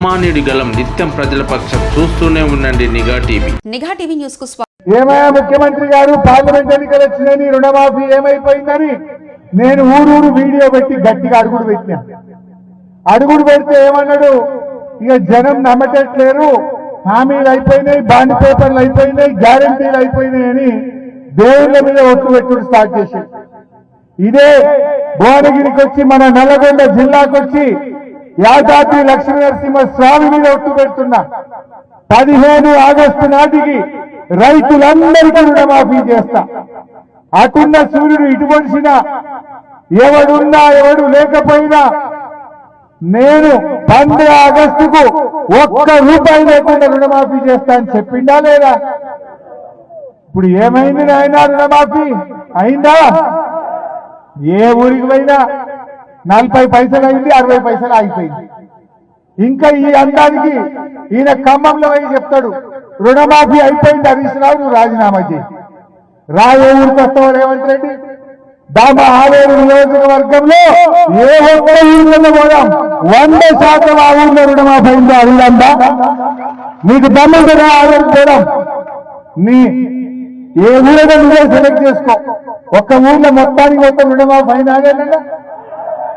సామాన్యుడి గలం నిత్యం ప్రజల పక్షం చూస్తూనే ఉండండి నిఘా టీవీ. నిఘా టీవీ న్యూస్కు స్వాగతం ఏమయ్యా ముఖ్యమంత్రి గారు పార్లమెంట్ ఎన్నికలు వచ్చినాయని రుణమాఫీ ఏమైపోయిందని నేను ఊరూరు వీడియో పెట్టి గట్టిగా అడుగుడు పెట్టినా. అడుగుడు పెడితే ఏమన్నాడు? ఇక జనం నమ్మటట్లేరు. హామీలు అయిపోయినాయి బాండ్ పేపర్లు అయిపోయినాయి గ్యారంటీలు అయిపోయినాయి అని దేవుళ్ళ మీద ఒట్టు పెట్టుడు స్టార్ట్ చేశాడు ఇదే భువనగిరికి వచ్చి మన నల్లగొండ జిల్లాకు వచ్చి యాదాద్రి లక్ష్మీ నరసింహ స్వామి మీద ఒట్టు పెడుతున్నా పదిహేను ఆగస్టు నాటికి రైతులందరికీ రుణమాఫీ చేస్తా. అటున్న సూర్యుడు ఇటు పొడిచిన ఎవడున్నా ఎవడు లేకపోయినా నేను పంద్ర ఆగస్టుకు ఒక్క రూపాయి లేకుండా రుణమాఫీ చేస్తా అని చెప్పిండా లేదా? ఇప్పుడు ఏమైంది నాయన రుణమాఫీ? అయిందా? ఏ ఊరికి పోయినా? నలభై పైసలు అయింది అరవై పైసలు ఆగిపోయింది. ఇంకా ఈ అందానికి ఈయన ఖమ్మంలో అయి చెప్తాడు రుణమాఫీ అయిపోయింది హరీష్ రావు నువ్వు రాజీనామా చేయి రాయే ఊరికి వస్తావు రేవంత్ రెడ్డి? దామ ఆరేడు నియోజకవర్గంలో ఏ ఒక్క ఊళ్ళో పోదాం. వంద శాతం ఆ ఊళ్ళో రుణమాఫీ అయిందో అడుగుదా నీకు దమ్ము కదా ఆరేడు పోదాం. నీ ఏ ఊరైనా నువ్వే సెలెక్ట్ చేసుకో. ఒక్క ఊళ్ళో మొత్తానికి మొత్తం రుణమాఫీ అయినా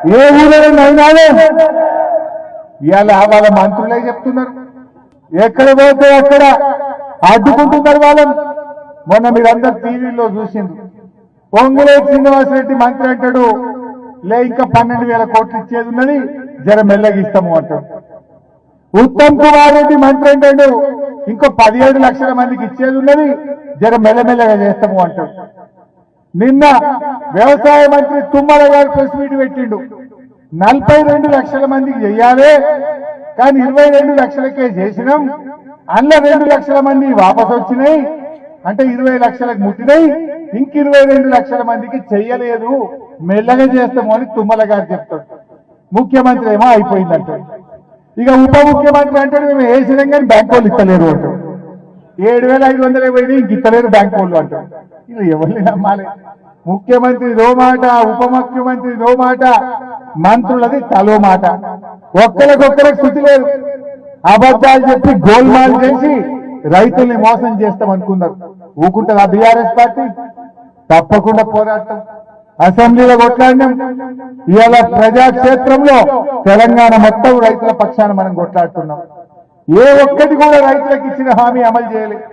ఏ ఊరైనా అయినాలే ఇవాళ వాళ్ళ మంత్రులే చెప్తున్నారు. ఎక్కడ పోతే అక్కడ అడ్డుకుంటున్నారు వాళ్ళని. మొన్న మీరందరు టీవీలో చూసింది పొంగులే శ్రీనివాసరెడ్డి మంత్రి అంటాడు లే ఇంకా పన్నెండు వేల కోట్లు ఇచ్చేది ఉన్నది జర మెల్లగిస్తాము అంటాడు. ఉత్తమ్ కుమార్ రెడ్డి మంత్రి అంటాడు ఇంకో పదిహేడు లక్షల మందికి ఇచ్చేది ఉన్నది జర మెల్లమెల్లగా చేస్తాము అంటాడు. నిన్న వ్యవసాయ మంత్రి తుమ్మల గారు ప్రెస్ మీట్ పెట్టిండు. నలభై రెండు లక్షల మందికి చెయ్యాలి కానీ ఇరవై రెండు లక్షలకే చేసినాం. అందులో రెండు లక్షల మంది వాపస్ వచ్చినాయి అంటే ఇరవై లక్షలకు ముట్టినాయి. ఇంక ఇరవై రెండు లక్షల మందికి చెయ్యలేదు మెల్లగా చేస్తాము అని తుమ్మల గారు చెప్తాడు. ముఖ్యమంత్రి ఏమో అయిపోయింది అంటాడు ఇక ఉప ముఖ్యమంత్రి అంటాడు మేము వేసినాం కానీ బ్యాంక్ వాళ్ళు ఇస్తలేరు అంటాడు. ఏడు వేల ఐదు వందలు పోయినాయి ఇంక ఇస్తలేరు బ్యాంక్ వాళ్ళు అంటాడు. ఇది ఎవరిని నమ్మాలి? ముఖ్యమంత్రి దో మాట ఉప ముఖ్యమంత్రి దో మాట మంత్రులది తలో మాట. ఒక్కరికొక్కరికి శృతి లేదు. అబద్ధాలు చెప్పి గోల్మాల్ చేసి రైతుల్ని మోసం చేస్తాం అనుకున్నారు. ఊకుంటారా బీఆర్ఎస్ పార్టీ? తప్పకుండా పోరాటం అసెంబ్లీలో కొట్లాడినాం. ఇవాళ ప్రజాక్షేత్రంలో తెలంగాణ మొత్తం రైతుల పక్షాన మనం కొట్లాడుతున్నాం. ఏ ఒక్కటి కూడా రైతులకు ఇచ్చిన హామీ అమలు చేయలేదు.